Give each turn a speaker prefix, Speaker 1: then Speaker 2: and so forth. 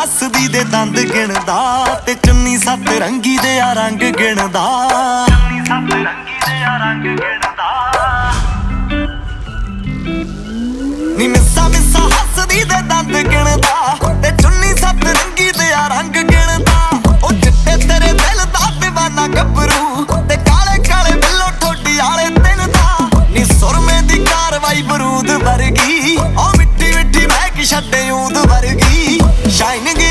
Speaker 1: ਹੱਸਦੀ ਦੇ ਦੰਦ ਗਿਣਦਾ ਤੇ ਚੁੰਨੀ ਸੱਤ ਰੰਗੀ ਦੇ ਆ ਰੰਗ ਗਿਣਦਾ। ਨੀ ਮਿੱਸਾ ਮਿੱਸਾ ਹੱਸਦੀ ਦੇ ਦੰਦ ਗਿਣਦਾ ਤੇ ਚੁੰਨੀ ਸੱਤ ਰੰਗੀ ਦੇ ਆ ਰੰਗ ਗਿਣਦਾ। ਉਹ ਜਿੱਤੇ ਤੇਰੇ ਦਿਲ ਦਾ دیਵਾਨਾ ਗੱਭਰੂ ਤੇ ਕਾਲੇ ਕਾਲੇ ਬਿੱਲੋ ਠੋਡੀ ਵਾਲੇ ਤੈਨੂੰ ਦਾ। ਨੀ ਸੁਰਮੇ ਦੀ ਕਾਰਵਾਈ ਬਰੂਦ ਵਰਗੀ, ਉਹ shining